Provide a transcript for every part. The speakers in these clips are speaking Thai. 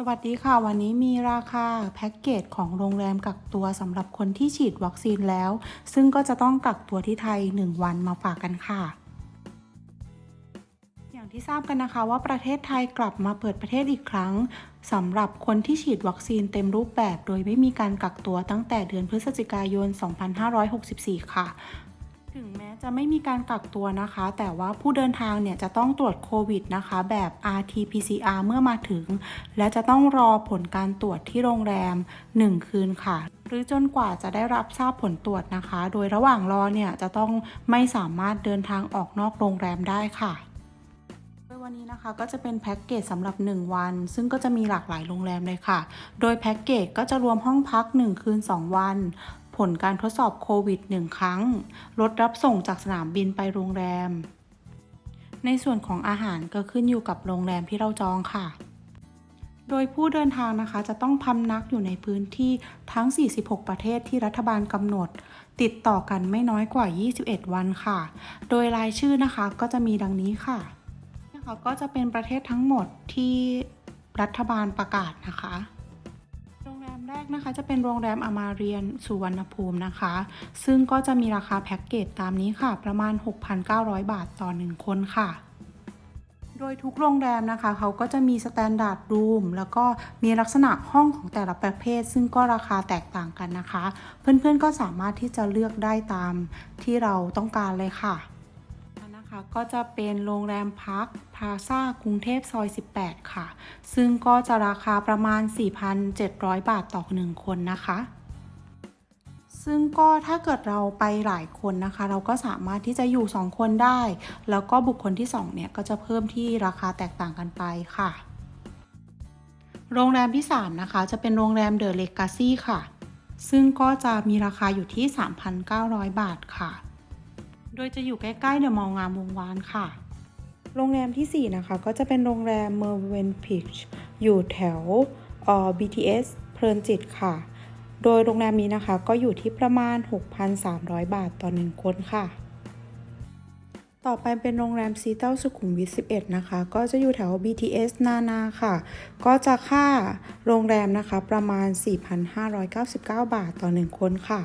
สวัสดีค่ะ วันนี้มีราคาแพ็กเกจของโรงแรมกักตัวสำหรับคนที่ฉีดวัคซีนแล้ว ซึ่งก็จะต้องกักตัวที่ไทย 1 วันมาฝากกันค่ะ อย่างที่ทราบกันนะคะว่าประเทศไทยกลับมาเปิดประเทศอีกครั้งสำหรับคนที่ฉีดวัคซีนเต็มรูปแบบ โดยไม่มีการกักตัวตั้งแต่เดือนพฤศจิกายน 2564 ค่ะ ถึงแม้จะไม่มีการกักตัวนะคะ แต่ว่าผู้เดินทางเนี่ยจะต้องตรวจโควิดนะคะ แบบ RT-PCR เมื่อมาถึง และจะต้องรอผลการตรวจที่โรงแรม 1 คืนค่ะ หรือจนกว่าจะได้รับทราบผลตรวจนะคะ โดยระหว่างรอเนี่ยจะต้องไม่สามารถเดินทางออกนอกโรงแรมได้ค่ะโดยวันนี้นะคะก็จะเป็นแพ็กเกจสำหรับ 1 วัน ซึ่งก็จะมีหลากหลายโรงแรมเลยค่ะ โดยแพ็กเกจก็จะรวมห้องพัก 1 คืน 2 วัน ผลการทดสอบโควิด 1 ครั้ง รถรับส่งจากสนามบินไปโรงแรม ในส่วนของอาหารก็ขึ้นอยู่กับโรงแรมที่เราจองค่ะ โดยผู้เดินทางนะคะจะต้องพำนักอยู่ในพื้นที่ทั้ง 46 ประเทศที่รัฐบาลกำหนด ติดต่อกันไม่น้อยกว่า 21 วันค่ะ โดยรายชื่อนะคะก็จะมีดังนี้ค่ะนะคะก็จะเป็นประเทศทั้งหมดที่รัฐบาลประกาศนะคะ แรกนะคะจะเป็นโรงแรมอมาเรียนสุวรรณภูมินะคะ ซึ่งก็จะมีราคาแพ็กเกจตามนี้ค่ะ ประมาณ 6,900 บาทต่อ 1 คนค่ะ โดยทุกโรงแรมนะคะ เขาก็จะมีสแตนดาร์ดรูมแล้วก็มีลักษณะห้องของแต่ละประเภท ซึ่งก็ราคาแตกต่างกันนะคะ เพื่อนๆก็สามารถที่จะเลือกได้ตามที่เราต้องการเลยค่ะ นะคะก็จะเป็นโรงแรมพักพาซากรุงเทพซอย 18 ค่ะ ซึ่งก็จะราคาประมาณ 4,700 บาทต่อ 1 คนนะคะ ซึ่งก็ถ้าเกิดเราไปหลายคนนะคะ เราก็สามารถที่จะอยู่ 2 คนได้ แล้วก็บุคคลที่ 2 เนี่ย ก็จะเพิ่มที่ราคาแตกต่างกันไปค่ะ โรงแรมที่ 3 นะคะ จะเป็นโรงแรมเดอะเลกาซี่ค่ะ ซึ่งก็จะมีราคาอยู่ที่ 3,900 บาทค่ะ โดยจะอยู่ใกล้ๆเดอะมอลล์งามวงวานค่ะ โรงแรมทีสี่ 4 นะคะ ก็จะเป็นโรงแรมเมอร์เวนพิชอยู่แถวเอ่อ BTS เพลินจิตค่ะ โดยโรงแรมนี้นะคะก็อยู่ที่ประมาณ 6,300 บาทต่อ1คนค่ะ ต่อไปเป็นโรงแรมซีเต้าสุขุมวิท 11 นะคะ ก็จะอยู่แถว BTS นานาค่ะ ก็จะค่าโรงแรมนะคะประมาณ 4,599 บาทต่อ1คนค่ะ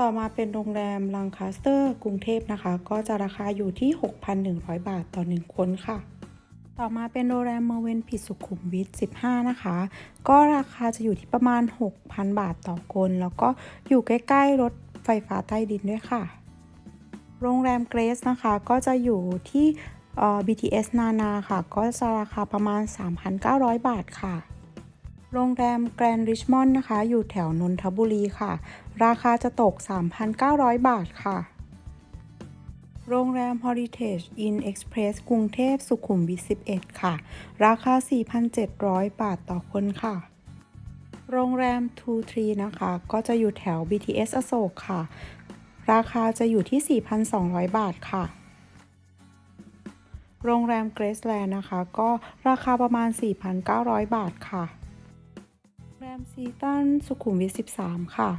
ต่อมาเป็นโรงแรมลังคาสเตอร์ กรุงเทพนะคะ ก็จะราคาอยู่ที่ 6,100 บาทต่อ 1 คนค่ะ ต่อมาเป็นโรงแรมเมอร์เวนผิดสุขุมวิท 15 นะคะ ก็ราคาจะอยู่ที่ประมาณ 6,000 บาทต่อคน แล้วก็อยู่ใกล้ ๆ รถไฟฟ้าใต้ดินด้วยค่ะ โรงแรมเกรสนะคะ ก็จะอยู่ที่เอ่อ BTS นานาค่ะ ก็จะราคาประมาณ 3,900 บาทค่ะ โรงแรมแกรนด์ริชมอนด์นะคะ อยู่แถวนนทบุรีค่ะ ราคาจะตก 3,900 บาทค่ะ โรงแรม Heritage Inn Express กรุงเทพสุขุมวิท 11 ค่ะ ราคา 4,700 บาทต่อคนค่ะ โรงแรม Two Tree นะคะ ก็จะอยู่แถว BTS อโศกค่ะ ราคาจะอยู่ที่ 4,200 บาทค่ะโรงแรม Graceland นะคะ ก็ราคาประมาณ 4,900 บาทค่ะ แรมซีตันสุขุมวิท 13 ค่ะ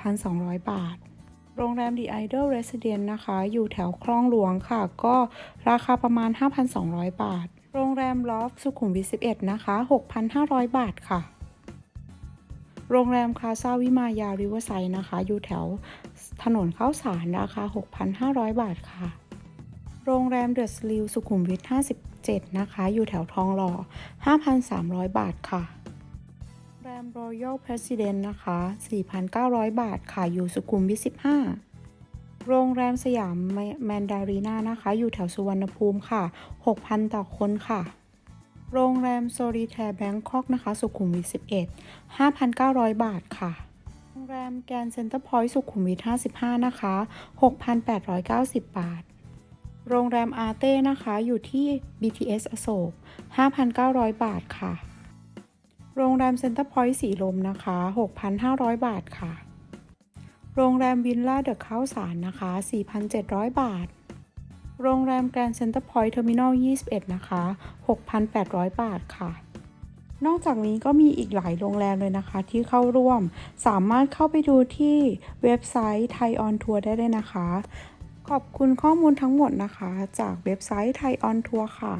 4,200 บาท โรงแรม The Idol Residence นะคะ อยู่แถวคลองหลวงค่ะ ก็ราคาประมาณ 5,200 บาท โรงแรม Loft สุขุมวิท 11 นะคะ 6,500 บาทค่ะ โรงแรมคาซาวิมายาริเวอร์ไซด์นะคะ อยู่แถวถนนข้าวสารราคา 6,500 บาทค่ะ โรงแรมเดอะสลิวสุขุมวิท 57 นะคะ อยู่แถวทองหล่อ 5,300 บาทค่ะ โรงแรม Royal President นะคะ 4,900 บาทค่ะ อยู่สุขุมวิท15 โรงแรมสยามแมนดารีนานะคะ อยู่แถวสุวรรณภูมิค่ะ 6,000 ต่อคนค่ะ โรงแรมโซลิแทร์แบงคอกนะคะ สุขุมวิท11 5,900 บาทค่ะ โรงแรมแกรนด์เซ็นเตอร์พอยต์สุขุมวิท55 นะคะ 6,890 บาท โรงแรมอาร์เต้นะคะ อยู่ที่ BTS อโศก5,900 บาทค่ะ โรงแรมเซ็นเตอร์พอยต์สีลมนะคะ 6,500 บาทค่ะ โรงแรมวินล่าเดอะข้าวสารนะคะ 4,700 บาท โรงแรมแกรนด์เซ็นเตอร์พอยต์เทอร์มินอล 21 นะคะ 6,800 บาทค่ะ นอกจากนี้ก็มีอีกหลายโรงแรมเลยนะคะที่เข้าร่วม สามารถเข้าไปดูที่เว็บไซต์ไทยออนทัวร์ได้เลยนะคะ ขอบคุณข้อมูลทั้งหมดนะคะ จากเว็บไซต์ไทยออนทัวร์ค่ะ